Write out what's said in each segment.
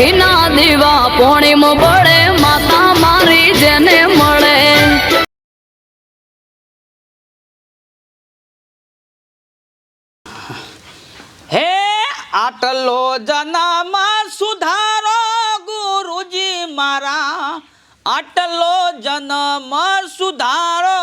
ઘીના દીવા પોણીમ પડે માતા મારી જેને મળે. હે આટલો જન્મ સુધારો ગુરુજી મારા. આટલો જન્મ સુધારો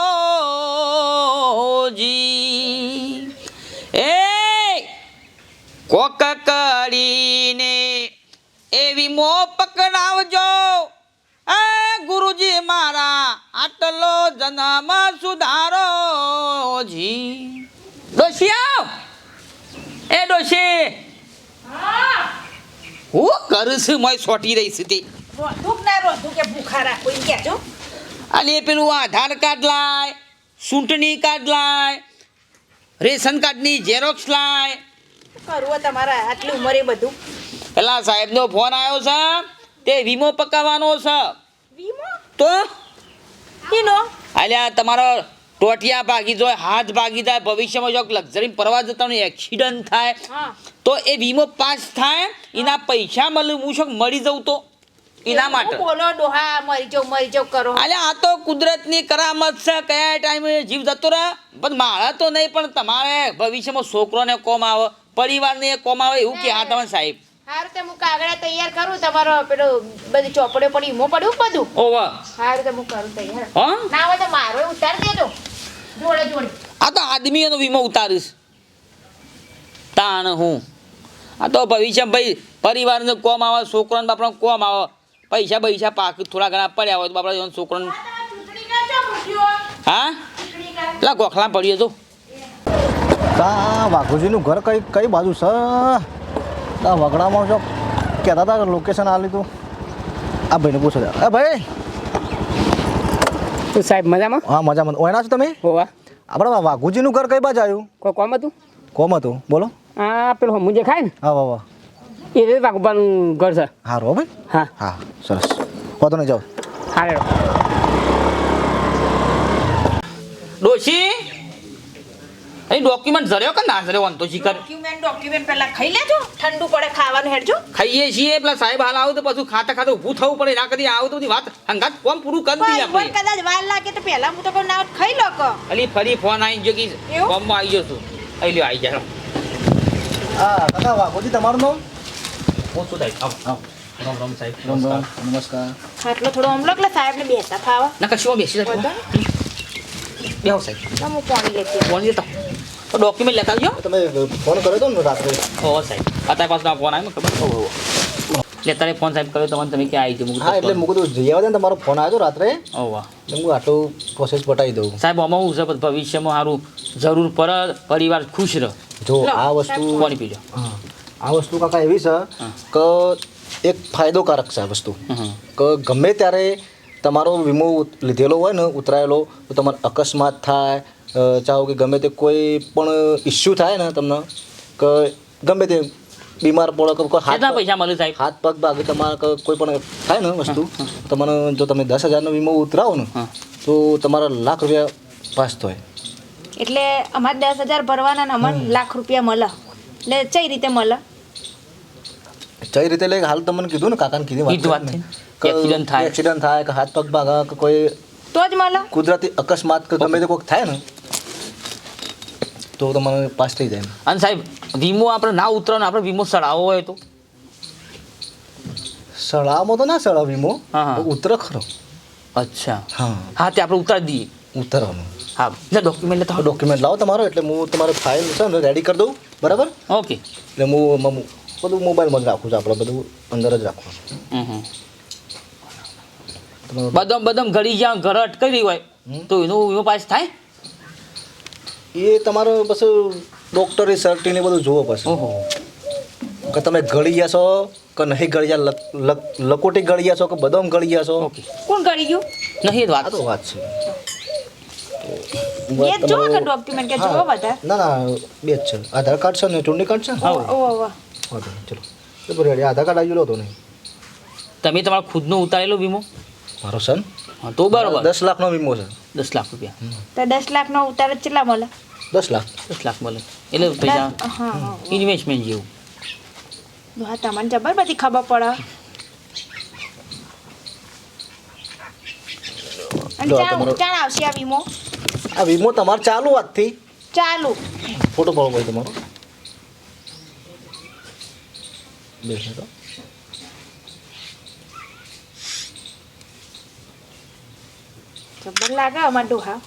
મો પકડાવજો. એ ગુરુજી મારા આટલો જન્મ સુધારો જી. આવ. એ ડોશી. હું. કરું છું મોય સોટી રહી તે. કે ના રોધું કે ભૂખા રાખો એમ કહેજો અને પેલું આધાર કાર્ડ લાય ચૂંટણી કાર્ડ લાય રેશન કાર્ડની ઝેરોક્સ લાય. કરવું તમારા આટલી ઉંમરે બધું? પેલા સાહેબનો ફોન આવ્યો છે તે વીમો પકાવવાનો છે. વીમો? તો? એનો? અલ્યા તમારો ટોટિયા ભાગી જાય હાથ ભાગી જાય ભવિષ્યમાં જો લક્ઝરી પ્રવાસ જતા એક્સિડન્ટ થાય. તો એ વીમો પાસ થાય એના પૈસા મળે હું શું મળી જવું તો? એના માટે. બોલો ડોહા મરી જાઉં મરી જાઉં કરો. અલ્યા આ તો કુદરતની કરામત છે કયા ટાઈમે જીવ જતો રહે? પણ મારા તો નહીં પણ તમારે ભવિષ્યમાં છોકરોને કોમ આવે પરિવારને કોમ આવે એવું કે હા તમે સાહેબ. હારું તે હું કાગડા તૈયાર કરું તમારો પેલો બધી ચોપડીઓ પડી વીમો પડ્યું બધું? ઓવા હારું તે હું કરું તૈયાર. હા? ના હોય તો મારો ઉતાર દેજો. જોડે જોડે. આ તો આદમીઓનો વીમો ઉતારીશ. તાણ હું. આ તો ભવિષ્ય ભાઈ પરિવારને કોમ આવે છોકરાને બાપડા કોમ આવે. પૈસા પૈસા પાક થોડા ઘણા પડ્યા હોય તો બાપડા છોકરાને હા? પેલા ગોખલા પડીએ તો વાઘુજીનું ઘર કઈ કઈ બાજુ છે? તા વગડામાં જો કહેતા હતા લોકેશન આ લીધું. આ ભાઈને પૂછો. એ ભાઈ! તું સાહેબ મજામાં? હા મજામાં. ઓયના છો તમે? હોવા. આપણે વાઘુજીનું ઘર કઈ બાજુ આવ્યું? કોઈ કોમ હતું? કોમ હતું. બોલો. હા પેલું હમું જે ખાય ને? હા વાહ વાહ. એ રીતે વાઘુબાનું ઘર છે. હા રો ભાઈ. હા. હા સરસ. વાંધો નહીં જાઓ. હા રે ડોશી! અહીં ડોક્યુમેન્ટ જર્યો કે ના જર્યો વાંધો શીખર ડોક્યુમેન્ટ ડોક્યુમેન્ટ પહેલા ખાઈ લેજો. ઠંડુ પડે ખાવાનું હેડજો. ખાઈએ છીએ પેલા સાહેબ હાલ આવું તો પછી ખાતા ખાતા ઊભું થવું પડે ના કરી આવું તો બધી વાત હંગાત કોમ પૂરું કરી દઈએ પણ આપણે. કદાચ વાર લાગે તો પહેલા હું તો કહું ના ખાઈ લો કો અલી ફરી ફોન આવી ગયો કે? કોમમાં આવી જશું છું. અહીં લ્યો આવી જાય હા કાકા વાઘુજી તમારું નામ? શું થાય? આવ આવ. રામ રામ સાહેબ રામ નમસ્કાર. આટલો થોડો અમલો એટલે સાહેબને બેસતા ફાવા ના કશું બેસી જાય? બેહો સાહેબ. હું પાણી લેતી. લેતા. તો ડોક્યુમેન્ટ લેતા આવજો તમે ફોન કર્યો હતો ને રાત્રે? ઓ સાહેબ. અત્યારે પાછો ફોન આવ્યો ખબર? ઓ અત્યારે ફોન સાહેબ કર્યો તમને તમે ક્યાં આવી ગયો હા એટલે મૂકું તો જઈ ને તમારો ફોન આવ્યો રાત્રે. ઓ વાહ. એટલે હું આટલું પ્રોસેસ પટાવી દઉં. સાહેબ આમાં હું છે ભવિષ્યમાં સારું જરૂર પર પરિવાર ખુશ રહે. જો આ વસ્તુ પાણી પીજો આ વસ્તુ કાકા એવી છે કે એક ફાયદોકારક છે આ વસ્તુ. કે ગમે ત્યારે તમારો વીમો લીધેલો હોય ને ઉતરાયેલો તો તમારે અકસ્માત થાય ચાહો કે ગમે તે કોઈ પણ ઇસ્યુ થાય ને તમને કે ગમે તે બીમાર પડો કે કેટલા પૈસા મળે સાહેબ? હાથ પગ ભાગે તમારે કોઈ પણ થાય ને વસ્તુ તમને જો તમે દસ હજારનો વીમો ઉતરાવો ને તો તમારા લાખ રૂપિયા પાસ થાય એટલે અમારે દસ હજાર ભરવાના ને અમને લાખ રૂપિયા મળે. એટલે કઈ રીતે મળે? કઈ રીતે લઈ હાલ તમને કીધું ને કાકાને કીધી વાત થઈ. થાય. એક્સિડન્ટ થાય કે હાથ પગ ભાગા કે કોઈ તો જ મળે. કુદરતી અકસ્માત કે ગમે તે કોઈક થાય ને તો તમારે પાસ થઈ જાય અને સાહેબ વીમો આપણે ના ઉતરવાનો આપણે વીમો સળાવો હોય તો? સળાવમાં તો ના સળાવ વીમો. ઉતર ખરો. અચ્છા. હા. હા તે આપણે ઉતારી દઈએ. ઉતરવાનું. હા એટલે ડોક્યુમેન્ટ લેતા ડોક્યુમેન્ટ લાવો તમારો એટલે હું તમારો ફાઇલ છે ને રેડી કરી દઉં. બરાબર? ઓકે. એટલે હું બધું મોબાઈલમાં જ રાખું છું આપણે બધું અંદર જ રાખું છું. બદમ બદમ ઘડી જ્યાં ઘર અટકાઈ રહી હોય તો એનો વીમો પાસ થાય? એ તમારો બસ ડૉક્ટરે સર્ટી ને બધું જુઓ પછી. ઓહો. કે તમે ગળી ગયા છો કે નહીં ગળી ગયા લક- લક- લકોટી ગળી ગયા છો કે બદામ ગળી ગયા છો કોણ ગળી ગયું? નહીં વાત તો વાત છે. બે જો કે ડોક્યુમેન્ટ કે જોવો બધા. ના ના બે જ છે. આધાર કાર્ડ છે ને ચૂંટણી કાર્ડ છે હા. વાંધો ચલો. બરાબર આધાર કાર્ડ આવી લો તો નહીં? તમે તમારો ખુદનો ઉતારેલો વીમો? મારો સન હા તો બરોબર. દસ લાખનો વીમો છે. દસ લાખ રૂપિયા. તો દસ લાખ નો ઉતાર જ કેટલા મળે? દસ લાખ. દસ લાખ મળે. એટલે પૈસા ઇન્વેસ્ટમેન્ટ જેવું. હા તમને જબર બધી ખબર પડે. આવશે આ વીમો? આ વીમો તમારો ચાલુ આજથી. ચાલુ. ફોટો પાડો ભાઈ તમારો. બે મિનિટ જબર લાગે અમાર ડોહા.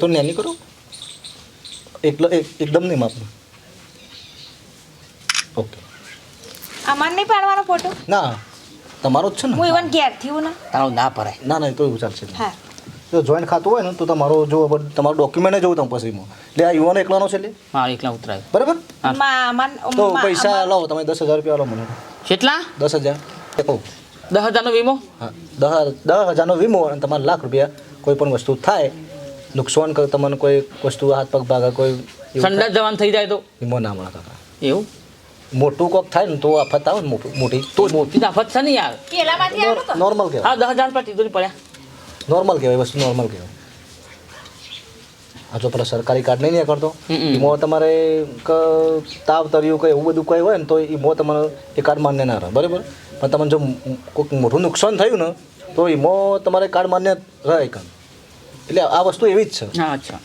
તો નેની કરો. એકલો એકદમ નહીં માપનું ઓકે અમાર નહીં પાડવાનો ફોટો ના તમારો જ છે હું ઇવન ઘેર થયું ને. તારો ના ભરાય ના ના એ તો એવું ચાલશે. હા. જો જોઈન્ટ ખાતું હોય ને તો તમારો જો તમારું ડોક્યુમેન્ટ જોઉં તમે પછી એટલે આ યુવાનો એકલાનો છે એટલે? હા એકલા ઉતરાય. બરાબર? હા. તો પૈસા લાવો તમે દસ હજાર રૂપિયા લો મને. કેટલા? દસ હજાર. એ કહું દસ હજારનો વીમો? હા દસ દસ હજારનો વીમો અને તમારે લાખ રૂપિયા કોઈ પણ વસ્તુ થાય નુકસાન કરે તમને કોઈ વસ્તુ હાથ પગ ભાગે કોઈ સંડાસ જવાન થઈ જાય તો? એમાં વીમો ના મળે કાકા. એવું? મોટું કોક થાય ને તો આફત આવે ને મોટી તો મોટી. આફત છે ને યાર. નોર્મલ કહેવાય. હા દસ હજાર રૂપિયા તીધું પડ્યા. નોર્મલ કહેવાય વસ્તુ નોર્મલ કહેવાય. આ જો પેલા સરકારી કાર્ડ નહીં નહીં કરતો. એમાં તમારે ક તાવ તર્યું કંઈ એવું બધું કંઈ હોય ને તો એમાં તમારે એ કાર્ડ માન્ય ના રહે. બરાબર? પણ તમને જો કોઈક મોટું નુકસાન થયું ને તો એમાં તમારે કાર્ડ માન્ય રહે કામ એટલે આ વસ્તુ એવી જ છે. હા અચ્છા.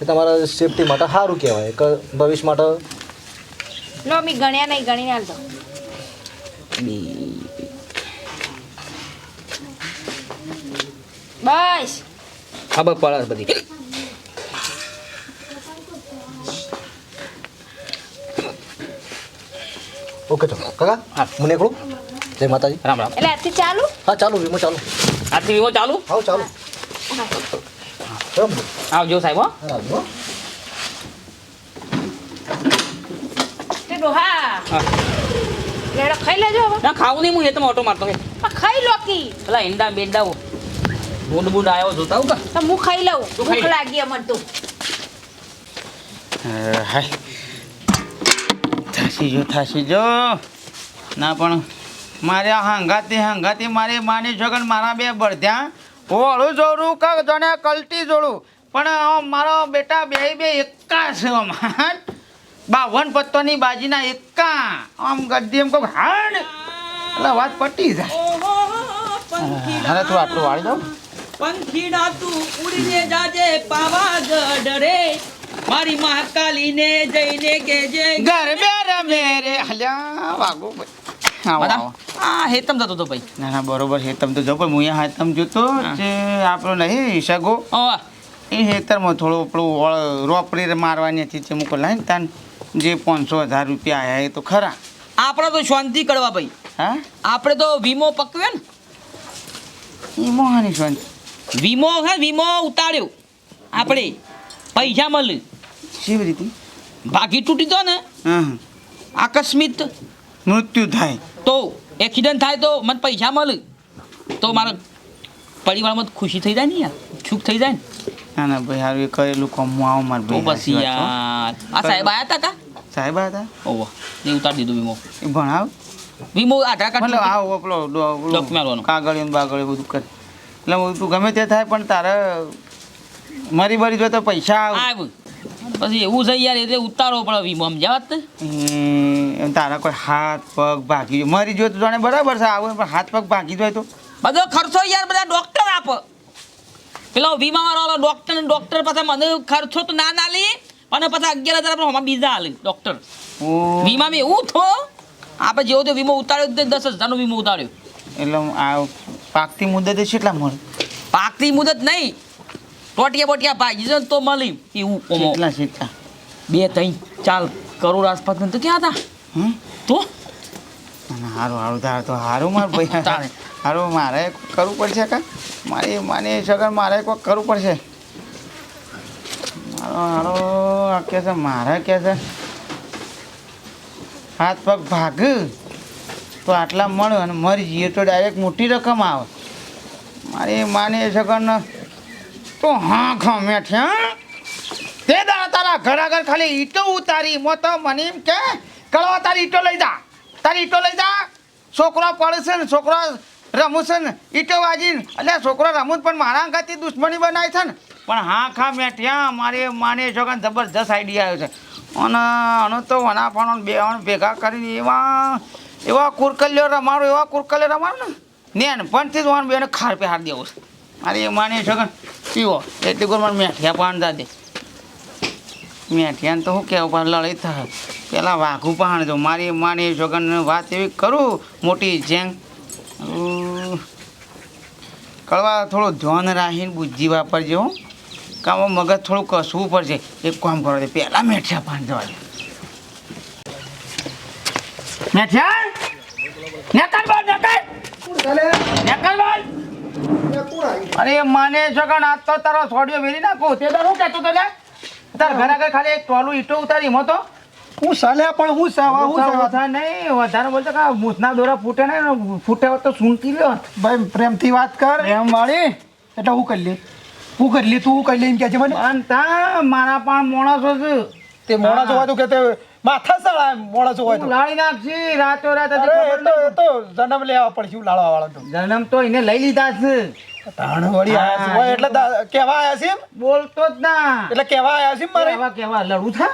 એ તમારા સેફટી માટે સારું કહેવાય કે ભવિષ્ય માટે લો મી ગણ્યા નહીં ગણીને હાલ દો. બસ. ખબર પડે બધી. ઓકે ચલો. કાકા હા. મને એકલું જય માતાજી. રામ રામ. એટલે આજથી ચાલુ? હા ચાલુ વીમો ચાલુ. આજથી વીમો ચાલુ? હા ચાલુ. આવજો સાહેબ હો આવજો. તે ડોહા હા. લેડો ખાઈ લેજો ના ખાવું નહીં હું એ તમે ઓટો મારતો હે ખાઈ લો કી પેલા ઈંડા બેંડા બુંડ બુંડ આવ્યો જોતા હું તો હું ખાઈ લઉં ભૂખ લાગી અમર તો હાય થાશી જો થાસી જો ના પણ મારે આ હંગાતી હંગાતી મારી માની છોકર મારા બે બળધ્યા ઓળું જોડું કે જાણે કલટી જોડું. પણ મારો બેટા બે બે એકા છે આમાં. બાવન પત્તોની બાજીના એકા. આમ ગદ્દી એમ કહું હાડ એટલે વાત પટી જાય. અરે તું આટલું વાળી દઉં. પંખીડા તું ઉડીને જાજે પાવાગઢ રે મારી મહાકાલીને જઈને કેજે ગરબે રમે રે. હલ્યા વાગો ભાઈ. હા હેતમ જતો હતો ભાઈ. ના ના બરોબર હેતમ તો જો પણ હું અહીંયા હેતમ જોતો જે આપણો નહીં સગો એ હેતરમાં થોડું આપણું ઓળ રોપડી મારવાની હતી જે મૂકો લાઈને તાન જે પાંચસો હજાર રૂપિયા આવ્યા એ તો ખરા. આપણે તો શાંતિ કરવા ભાઈ. હા? આપણે તો વીમો પકવ્યો ને. વીમો હાની શાંતિ? વીમો હા વીમો ઉતાર્યો. આપણે પૈસા મળ્યું કેવી રીતે? ભાગી તૂટી તો ને. હા આકસ્મિક મૃત્યુ થાય. તો એક્સિડન્ટ થાય તો મને પૈસા મળે તો મારા પરિવારમાં ખુશી થઈ જાય ને યાર. સુખ થઈ જાય ને. ના ના ભાઈ હારું એ કરેલું કોમ હું આવું માર તો સાચી યાર. આ સાહેબ આયા હતા કા? સાહેબ સાહેબ હતા ઓહો એ ઉતારી દીધું વીમો. એ ભણાવ. વીમો આધાર કાર્ડ મતલબ આવો પેલો ડોક્યુમેન્ટ. કાગળિયું ને બાગળિયું બધું કરે. એટલે હું તું ગમે તે થાય પણ તારે મરી બરી જો તો પૈસા આવે. પછી એવું છે યાર એટલે ઉતારવો પડે વીમો સમજાવત વાત ને? તારા કોઈ હાથ પગ ભાગી ગયો. મરી ગયો તો જાણે બરાબર છે આવું પણ હાથ પગ ભાગી જાય તો? બધો ખર્ચો યાર બધા ડોક્ટર આપે. પેલો વીમા વાળો ડોક્ટર ડોક્ટર પાસે મને ખર્ચો તો ના ના લે અને પછી અગિયાર હજાર આપણે હમણાં બીજા આલે ડોક્ટર વીમામાં એવું થો આપણે જેવો તો વીમો ઉતાર્યો તે દસ હજારનો વીમો ઉતાર્યો. એટલે આ પાકતી છે કેટલા મળે? પાકતી મુદત નહીં ટોટિયા બોટિયા ભાગી જાય તો મળી એવું ઓમો. કેટલા કેટલા બે ત્રણ ચાલ કરોડ આસપાસ તો ક્યાં હતા? તો? હારું હારું તારે તો હારું માર ભાઈ. હારું મારે કરવું પડશે કા? મારી માની સગર મારે કોઈક કરવું પડશે. મારો હારો આ કે છે મારે કે છે. હાથ પગ ભાગ. તો આટલા મળે અને મરી જઈએ તો ડાયરેક્ટ મોટી રકમ આવે. મારી માની સગન તો હા ખા મેઠ્યા તે દા તારા ઘર આગળ ખાલી ઈટો ઉતારી, મો તો મને એમ કે કળવા તારી ઈટો લઈ જા, તારી ઈટો લઈ જા. છોકરો પડશે ને, છોકરો રમું છે ને, ઈટો વાજીને એટલે છોકરો રમું પણ મારા અંગાથી દુશ્મની બનાવી છે ને. પણ હા ખા મેઠ્યા મારે માને છોકરાને જબરજસ્ત આઈડિયા આવ્યો છે. અને આનો તો પણ બે ભેગા કરીને એવા એવા કુરકલ્યો રમાડો, એવા કુરકલ્યો રમાડો ને પણથી જ વાન બેને ખાર પે હાર દેવો છે. મારી માની છગન પીવો. એટલી ગોરમાં મેઠિયા પાણ દાદે મેઠિયાને તો શું કહેવું પણ લડાઈ થાય. પેલા વાઘું પહાણ જો મારી માની છગન વાત એવી કરું મોટી જેંગ. કળવા થોડું ધ્યાન રાખીને બુદ્ધિ વાપરજો હું. કામ મગજ થોડું કસવું પડશે. એક કામ કરો દે પહેલાં મેઠિયા પાણ જવા દે. મેઠિયા? નેકર બોલ નેકર નેકર બોલ અરે માને છગન આજ તો તારો સોડિયો વેરી નાખો. તે તો હું કહેતો તો લે? તાર ઘરે આગળ ખાલી એક ટોલું ઈટો ઉતારી મતો હું સાલ્યા પણ હું સાવા હું સાવા નહીં વધારે બોલતો કા મૂસના દોરા ફૂટે ને ફૂટે તો સુનતી લ્યો ભાઈ પ્રેમથી વાત કર. એમ વાળી? એટલે હું કરી લે. હું કરી લે તું હું કરી લે એમ કે છે મને. તા મારા પણ મોણસો છે. તે મોડા હોય તો કે તે માથા સાળા મોડા જોવા તું તો. લાળી નાખશી રાતો રાત અરે તો તો જન્મ લેવા પડશે હું લાડવા વાળા તો. જન્મ તો એને લઈ લીધા છે. તાણ વળી આયા છે એટલે કેવા આયા છે બોલતો જ ના. એટલે કેવા આયા છે મારે? કેવા કેવા લડું થા?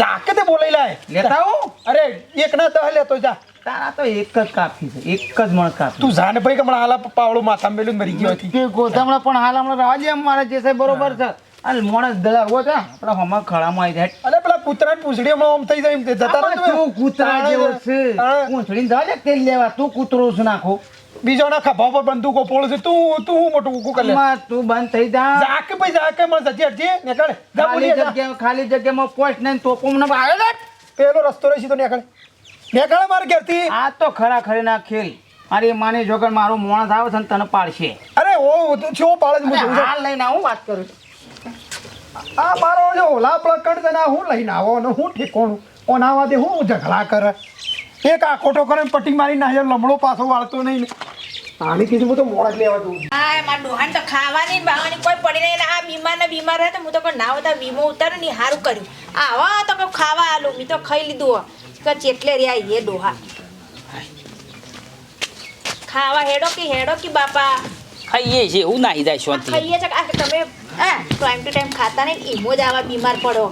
જાકે તે બોલાઈ લાય. લેતા અરે એક ના દહ લેતો જા. તારા તો એક જ કાપી છે એક જ મણ તું જાને ભાઈ કે હમણાં હાલા માથામાં મેલું મરી ગયો હતી ગોધામણા પણ હાલ હમણાં રાહ દે મારે જે છે બરોબર છે. અને મોણસ દળાવો છે આપણા હમણાં ખળામાં આવી જાય. અરે પેલા કૂતરા પૂછડી હમણાં આમ થઈ જાય એમ તે જતા આમાં તું કૂતરા જેવો છે. પૂછડી પૂંછડીને જાજે તેલ લેવા. તું કૂતરો છે નાખો. બીજો ના ખભા પર બંદૂકો પોળ છે. તું તું હું મોટું કુકુ કરી તું બંધ થઈ જા. જાકે ભાઈ જાકે મને જજી હટજી નીકળ. જા જા. જગ્યા ખાલી જગ્યામાં પોસ્ટ ને કોમ ના આવે છે પેલો રસ્તો રહી તો નીકળ. નીકળ મારે ઘેરથી. આ તો ખરા ખરી ના ખેલ. અરે માની જોગર મારો મોણસ આવે છે ને તને પાડશે. અરે ઓ તું છો પાડે છે હું હાલ લઈને આવું વાત કરું છું. આ મારો જો ઓલા પ્રકટ તને હું લઈને આવો ને હું ઠેકોણું? ઓના વાદે હું ઝઘડા કરે? એક આ ખોટો કરે પટ્ટી મારી નાખ્યો લમડો પાછો વાળતો નહીં આની કીધું હું તો મોડા લેવા દઉં હા મારા ડોહાન તો ખાવાની ને બાવાની કોઈ પડી નહીં આ બીમાર ને બીમાર રહે તો હું તો કોઈ ના બધા વીમો ઉતાર્યો ને સારું કર્યું. આવા, તો કોઈ ખાવા આલું, મેં તો ખાઈ લીધું. કે ચેટલે રહ્યા એ ડોહા. ખાવા હેડો કે હેડો કે બાપા? ખાઈએ છીએ એવું નાહી જાય શાંતિ. ખાઈએ છે કે આ તમે હા ટાઈમ ટુ ટાઈમ ખાતા નહીં ઈમો જ આવા બીમાર પડો.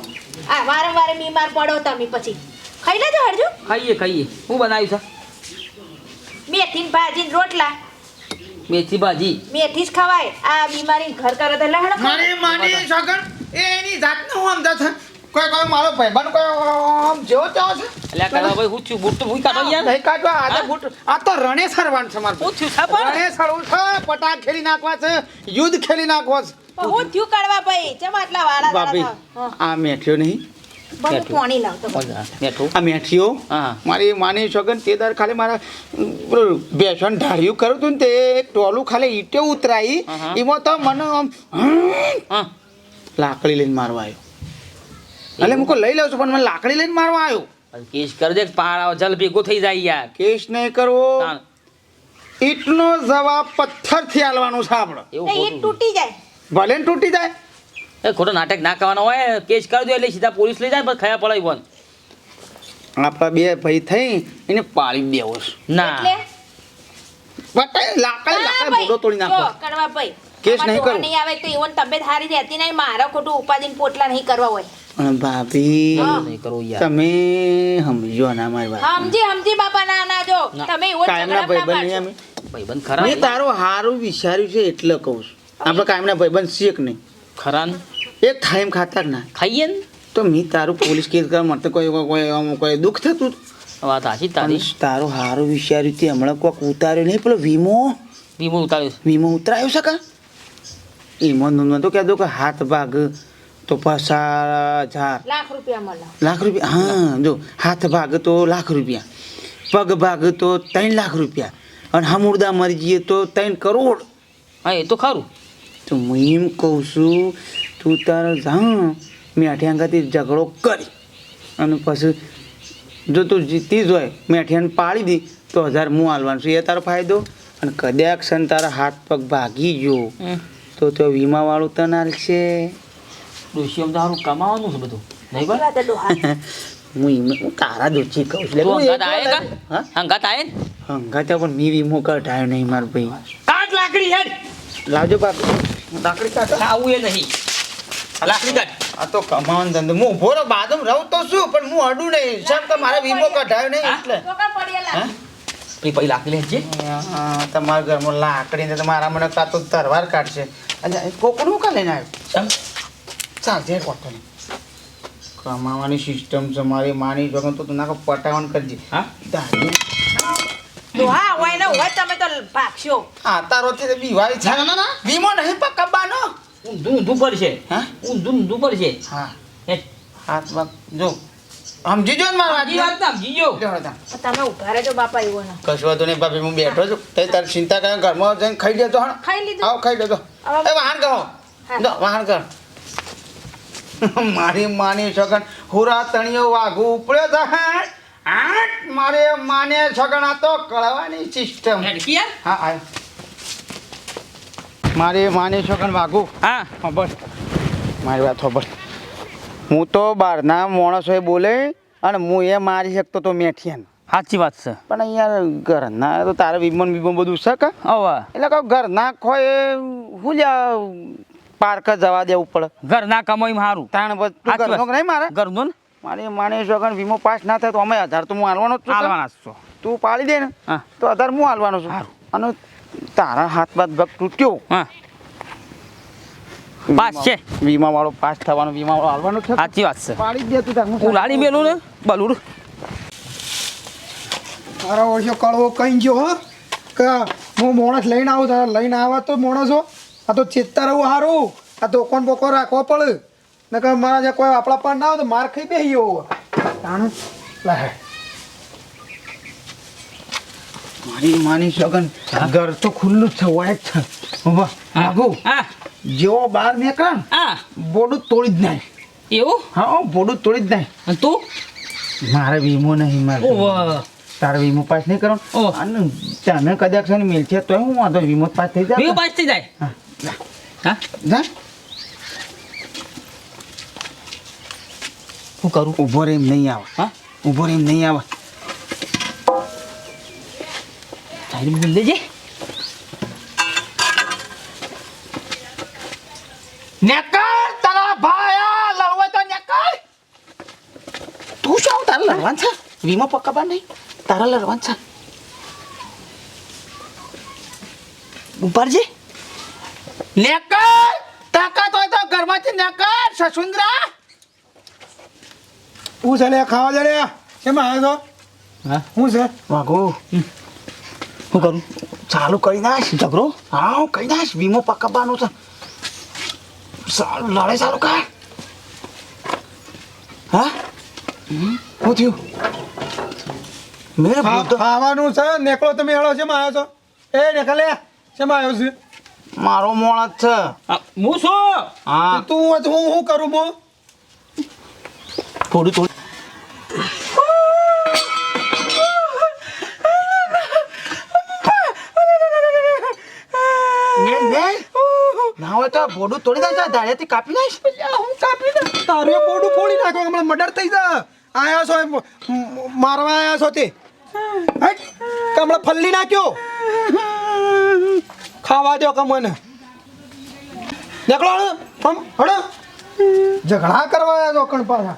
આ વારે વારે બીમાર પડો તમે પછી. ખાઈ લેજો હરજુ. ખાઈએ ખાઈએ. હું બનાવ્યું છે? મેથી ભાજી રોટલા. મેથી ભાજી. મેથી જ ખવાય. આ બીમારી ઘર કરે તો લહણ મારી માની છગન એ એની જાતનું હું સમજા છે. કોઈ કોઈ મારો ભાઈબંધ કોઈ આમ જેવો તેવો છે. એટલે કાકા ભાઈ હું થયું બૂટ તો ભૂઈ કાઢો યાર નહીં કાઢવા આ તો હા? આ તો રણે સરવાનું છે મારું હું થયું સાપા રણે સરવું છે પટાક ખેલી નાખવા છે યુદ્ધ ખેલી નાખવા છે. હું થયું કાઢવા ભાઈ? ચમ આટલા વાળા બાપી આ મેઠિયો નહીં? આ મેઠિયો હા. મારી માની છોકન તે દર ખાલી મારા બેસન ઢાળ્યું કર્યું હતું ને તે એક ટોલું ખાલી ઈટે ઉતરાઈ. એમાં તો મને આમ લાકડી લઈને મારવા આવ્યો. એટલે હું કોઈ લઈ લઉં છું પણ મને લાકડી લઈને મારવા આવ્યો. કેસ કરી દે પહાડ જલ ભેગો થઈ જાય યાર. કેસ નહીં કરવો. ઈટનો જવાબ પથ્થરથી આલવાનું છે આપણે. એવું તૂટી જાય. ભલે ને તૂટી જાય. એ ખોટો નાટક ના કરવાનો હોય કેસ કરી દો એટલે સીધા પોલીસ લઈ જાય પણ ખયા પડાવી બોન. આપણા બે ભાઈ થઈ એને પાળી દેવો છે. ના. એટલે? બટાઈ લાકડી લાકડી ભાઈ. તોડી નાખો. જો, ભાઈ. કેસ નહીં કરો નહીં આવે તો એવોને તબિયત સારી રહેતી નહીં મારો ખોટું ઉપાધિને પોટલા નહીં કરવા હોય. ભાભી નહીં કરવું યાર. તમે સમજો ના મારી વાત. સમજી સમજી બાપા ના ના જો. તમે એવો કાયમના ના ભાઈબંધ. અમે. ભાઈબંધ ખરા મેં તારું હારું વિચાર્યું છે એટલે કહું છું. આપણે કાયમના ભાઈબંધ છીએ કે નહીં? ખરા ને? એક એમ ખાતા જ ના. ખાઈએ ને? તો મેં તારું પોલીસ કેસ કરવા માટે કોઈ કોઈ- કોઈ દુઃખ થતું? વાત સાચી તારી. તારો સારું વિચાર્યું તે હમણાં કોઈક ઉતાર્યો નહીં પેલો વીમો? વીમો ઉતાર્યો વીમો ઉતરાયો છે કા? વીમો નોંધમાં તો કહેતો કે હાથ ભાગ તો પચાસ હજાર લાખ રૂપિયા મળે. લાખ રૂપિયા? હા જો હાથ ભાગ તો લાખ રૂપિયા. પગ ભાગ તો ત્રણ લાખ રૂપિયા. અને હમુરદા મરી જઈએ તો ત્રણ કરોડ. હા એ તો ખરું. તો હું એમ કહું છું તું તારે જા. મેઠિયાંગાથી ઝઘડો કરી. અને પછી જો તું જીતી જ હોય મેઠિયાને પાડી દી તો હજાર હું હાલવાનું છું. એ તારો ફાયદો? અને કદાચ તારા હાથ પગ ભાગી ગયો. તો તો વીમાવાળું તને હાલશે ડોશી સારું કમાવાનું છે બધું. નહીં. હું હું તારા દોચી કહું છું. હંગાત આયે કા? હંગાત ને પણ મી વીમો કઢાયો નહીં મારો ભાઈ. કાઢ લાકડી હેડ. લાવજો બાપુ લાકડી કાઢો. આવું એ નહીં. લાકડી કાઢ. આ તો કમાવાનો ધંધો. હું ઊભો રહો રહું તો શું? પણ હું અડું નહીં. સાહેબ તો મારા વીમો કઢાયો નહીં? એટલે. પછી લાકડી લેજે તમારા ઘરમાં લાકડી ને મારા મને કાં તો તરવાર કાઢશે. કોકડું કાં લઈને આવ્યો? ચમ ચાલશે કોટો કમાવાની સિસ્ટમ છે મારી માની જોગન તો તું નાખો પટાવન કરજે. હા? દાદી ડોહા હોય ને હોય તમે તો ભાગશો. આ તારો તે બીવાય છે. ના ના વીમો નહીં પકડવાનો ઊંધું ઊંધું પડશે. હા? ઊંધું ઊંધું પડશે. હા. હાથ બાગ જો. સમજી જો ને મારા વાત સમજી તમે ઊભા રહેજો બાપા એવો ને. કશું વાંધો નહીં ભાભી હું બેઠો છું. તે તારી ચિંતા કરે ઘરમાં જઈને ખાઈ લેતો હણ ખાઈ લીધું. આવ ખાઈ લેતો એ વાહન કરો. વાહન કર. મારી માની છગન હુરા તણીઓ વાઘું ઉપડ્યો તો હા આઠ મારે માને સગન આ તો કળવાની સિસ્ટમ હા હા. મારી માની છગન વાઘું. હા. ખબર મારી વાત ખબર હું તો બહારના માણસોએ બોલે અને હું એ મારી શકતો તો મેઠિયાન. સાચી વાત છે. પણ અહીંયા ઘરના તો તારે વિમન વિમન બધું છે કે? હવે એટલે કહું ઘરના ખોય હું લ્યા પાર્ક જ જવા દેવું પડે. ઘરના કમાઈ સારું તાણ બધ નહીં મારે? ઘરનું ને? મારે માને શકન વીમો પાસ ના થાય તો અમે હજાર તો હું હાલવાનો જ છું હાલવાના છો. તું પાડી દે ને તો હજાર હું હાલવાનો છું. અને તારા હાથ બાદ ભગ તૂટ્યો. હા. પાસ છે. વીમા વાળો પાસ થવાનો વીમા વાળો હાલવાનો છે. સાચી વાત છે. પાડી જ દે તું તાર હું લાડી મેલું ને બલુર મારા ઓછો કળવો કઈ ગયો હો? કે હું મોણસ લઈને આવું તારા લઈને આવા તો માણસો આ તો ચેતતા રહું સારું આ તો કોણ બોકો રાખવો પડે. નકર મારા જે કોઈ આપણા પણ ના હોય તો માર ખાઈ બેસી ગયો તાણ. લાય મારી માની સગન ઘર તો ખુલ્લું છે વાઈટ છે. ઊભા. આગુ જેવો બહાર નીકળે ને બોડું તોડી જ નાય એવું? હા બોડું તોડી જ નાય તું? મારે વીમો નહીં મારે તારે વીમો પાસ નહીં કરો. અને તમે કદાચ મેલ છે તો હું વાંધો વીમો પાસ થઈ જાય જાય પાસ થઈ જાય? હા. જા. શું કરું? ઊભો રે એમ નહીં આવે. હા? ઊભો રે એમ નહીં આવે. તારી બોલ દેજે નેકર તારા ભાયા લડવા તો નેકર. તું શું તારે લડવાનું છે? વીમો પકડવા નહીં. તારા લડવાનું છે. ઉપર જે નેકર! તાકાત હોય તો ઘરમાંથી નેકર સસુંદરા! હું છે લે ખાવા દે લે એમાં આવ્યો હા? હું છે? વાઘો. શું કરું? ચાલુ કરી નાખ ઝઘડો? હા હું કરી નાખ. વીમો પકડવાનો છે. સારું લડે સારું કર. હા? શું થયું? મેં તો ખાવાનું છે નેકળો તમે હેળો છે આવ્યો છો? એ નેકળે લે. શેમાં આવ્યો છે. મારો મોણ જ છે. હું શું? હા. તું હું હું શું કરું બો થોડું થોડું. ના હોય તો તોડી જાય દાળિયાથી કાપી નાખ. હું કાપી દે તારે બોડું ફોડી નાખો હમણાં મર્ડર થઈ જા. આયા છો મારવા આયા છો તે. હમણાં ફલ્લી નાખ્યો? ખાવા દો કે મને. નીકળો હમ ઝઘડા કરવા આવ્યા છો કણ પાછા?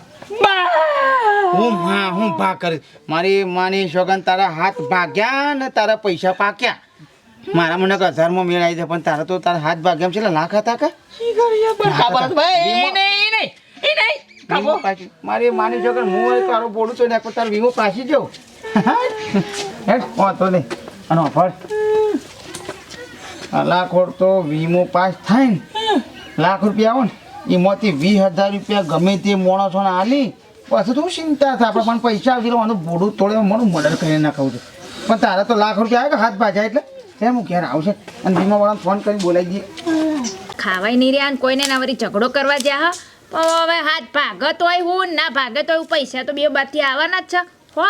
હું હા હું ભા કરી મારી માની સોગન તારા હાથ ભાગ્યા ને તારા પૈસા પાક્યા. મારા મને કે હજારમાં મેળ આવી જાય પણ તારા તો તારા હાથ ભાગ્યા એમ છે લાખ હતા કે? બરાબર ભાઈ એ નહીં એ નહીં એ નહીં. વીમો પાછી. મારી માની સોગન હું તારો બોલું છું ને તારો વીમો પાછી જાઉં હેડ વાંધો નહીં. અને ઓફર લાખ તો વીમો પાસ થાય ને. લાખ રૂપિયા આવો ને એમાંથી વીસ હજાર રૂપિયા ગમે તે માણસોને આલી પછી તો ચિંતા થાય. આપણે પણ પૈસા આવી રહ્યો બોડું તોડે મારું મર્ડર કરીને નાખવું છે. પણ તારા તો લાખ રૂપિયા આવે કે હાથ ભાજા એટલે? કેમ હું ક્યારે આવશે અને વીમાવાળાને ફોન કરી બોલાવી દઈએ. ખાવાય નહીં રહ્યા કોઈને ના વળી ઝઘડો કરવા જ્યાં હા. હવે હાથ ભાગત હોય હું ને ભાગત હોય પૈસા તો બે બાથી આવવાના જ છે. હો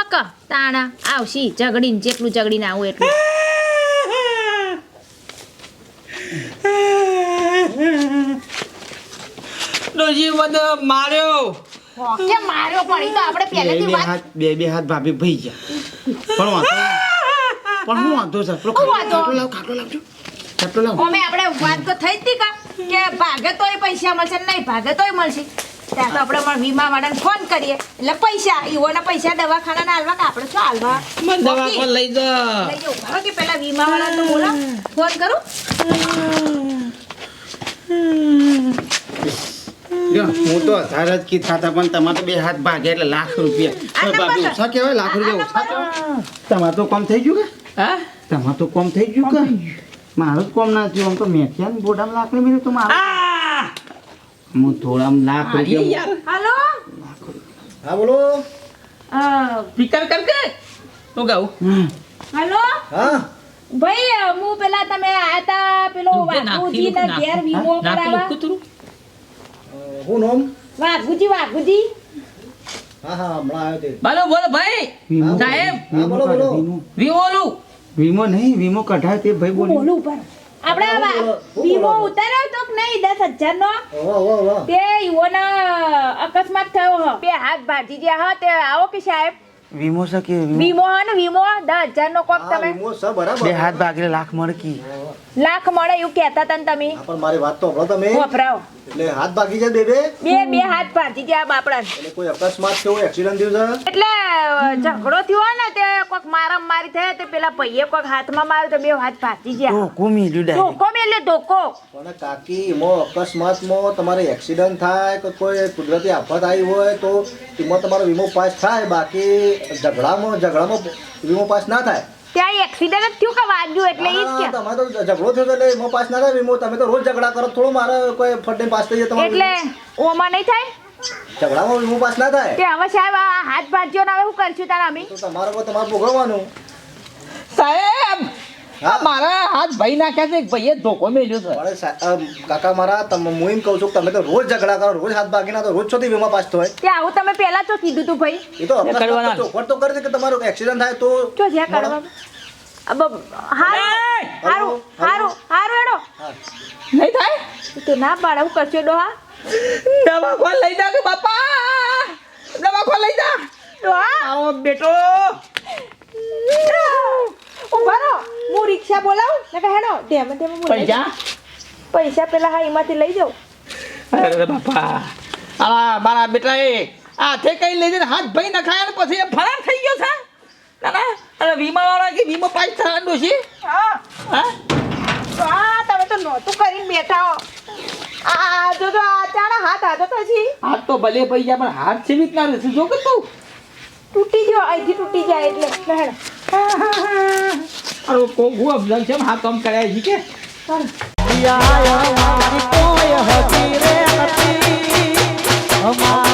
તાણા આવશી ઝઘડીને જેટલું ઝઘડીને આવું એટલું. ડોશી મને માર્યો. કે માર્યો પડી તો આપણે પહેલેથી વાત બે બે હાથ ભાભી ભઈ ગયા. પણ વાંધો પણ હું વાંધો છે? પેલો ખાટલો લાવ ખાટલો લાવજો. ખાટલો લાવ. ઓમે આપણે વાત તો થઈ હતી કા? કે ભાગે તોય પૈસા મળશે ને નહીં ભાગે તોય મળશે. ત્યાં તો આપણે પણ વીમા વાળાને ફોન કરીએ. એટલે પૈસા ઈવોના પૈસા દવાખાના હાલવા કે? આપણે શું હાલવા? મને દવાખાને લઈ જાઓ લઈ જાઓ કે પેલા વીમા વાળા બોલા ફોન કરું. હું તો હજાર જ કીધા હતા પણ તમારે તો બે હાથ ભાગે એટલે લાખ રૂપિયા. બાપુ ઓછા કહેવાય? લાખ રૂપિયા ઓછા તમારે તો કોમ થઈ ગયું કે? હા? તમારે તો કોમ થઈ ગયું કે? મારું જ કોમ ના થયું. આમ તો મેઠિયા ને લાખ લાકડી મેળ્યું તો મારું હું થોડામાં લાખ રૂપિયા હાલો? હા બોલો. ફિકર કર કે? કહું હમ. હાલો? હા. ભાઈ હું પેલા તમે આયા તા પેલો વાઘુજી ના ઘેર વીમો કરાવવા. હું નોમ? વાઘુજી વાઘુજી. હા હા હમણાં આવ્યો તે. બોલો બોલો ભાઈ. વીમો સાહેબ. હા, બોલો, બોલો. વીમો વિવોલું વીમો નહીં વીમો કઢાય તે ભાઈ બોલો બોલું. ઉપર આપણે. વીમો ઉતાર્યો તો કે નહીં? દસ હજાર નો તે ઈવોના અકસ્માત થયો હ. બે હાથ ભાજી ગયા હા. તે આવો કે સાહેબ? વીમો છે કે વીમો? વીમો હ ને વીમો દસ હજાર નો કોક તમે વીમો છે બરાબર. બે હાથ ભાગીને લાખ મળે કી લાખ મળે એવું કહેતા હતા ને તમે પણ મારી વાત તો હમણાં તમે. વપરાવ. એટલે હાથ ભાગી જાય બે બે. બે બે હાથ ભાગી ગયા બાપડા એટલે કોઈ અકસ્માત થયો એક્સિડન્ટ થયો છે? એટલે ઝઘડો થયો ને તે કોક મારામ મારી થાય તે પેલા ભાઈએ કોક હાથમાં માર્યો તો બે હાથ ભાગી ગયા. ધોકો મિલ્યું ડાયરેક્ટ. ધોકો મેલ્યો ધોકો. પણ કાકી એમાં અકસ્માતમાં તમારે એક્સિડન્ટ થાય કે કોઈ કુદરતી આફત આવી હોય તો એમાં તમારો વીમો પાસ થાય. બાકી ઝઘડામાં ઝઘડામાં વીમો પાસ ના થાય. ત્યાં એક્સિડન્ટ જ થયું કે વાગ્યું એટલે ઈ જ કે. તમે તો ઝઘડો થયો તો એટલે વીમો પાસ ના થાય વીમો તમે તો રોજ ઝઘડા કરો થોડું મારે કોઈ ફટે પાસ થઈ જાય તમારે એટલે ઓમાં નહીં થાય? ઝઘડામાં વીમો પાસ ના થાય? તે હવે સાહેબ આ હાથ ભાજ્યો ને હવે શું કરશું તારા અમે તો તમારે તમારે ભોગવવાનું. સાહેબ હા. મારા હાથ ભાઈ નાખ્યા છે એક ભાઈએ ધોકો મેલ્યો છે? કાકા મારા તમે હું એમ કહું છું તમે તો રોજ ઝઘડા કરો રોજ હાથ ભાગીના તો રોજ છોથી વીમા પાસ હોય તે આવું તમે પહેલા તો કીધું તું ભાઈ. એ તો કરવાના. ચોખવટ તો કરી દે કે તમારો એક્સિડન્ટ થાય તો જો જ્યાં કાઢવા અબ હારું હારું હારું? હારું? એડો નહીં થાય? તો ના પાડે હું કરશો ડોહા દવાખાને લઈ જા કે બાપા! દવાખાને લઈ જા! ડોહા આવો બેટો! રહો. હું રિક્ષા બોલાવું ને કે હેડો ધેમે ધેમે હું. પૈસા? પૈસા પેલા હા એમાંથી લઈ જાઉં અરે બાપા. આ મારા બેટાએ હાથે કઈ લઈ જઈને હાથ ભાઈ નખાયા ને પછી એ ફરાર થઈ ગયો છે? ના ના. અરે વીમા વાળા કે વીમો પાંચ થવાનું છે? હા. હા? તો આ તમે તો નહોતું કરીને બેઠા હો. આ જો જો આ ચાણા હાથ આજો તો છી હાથ તો ભલે પૈસા પણ હાથ છે રીતના રહેશે. જો કે તું તૂટી ગયો અહીંથી તૂટી જાય એટલે. હેડો. અરે કોગુ અફઝલ છે હા કામ કર્યા છે કે. અમારી દુબળિયા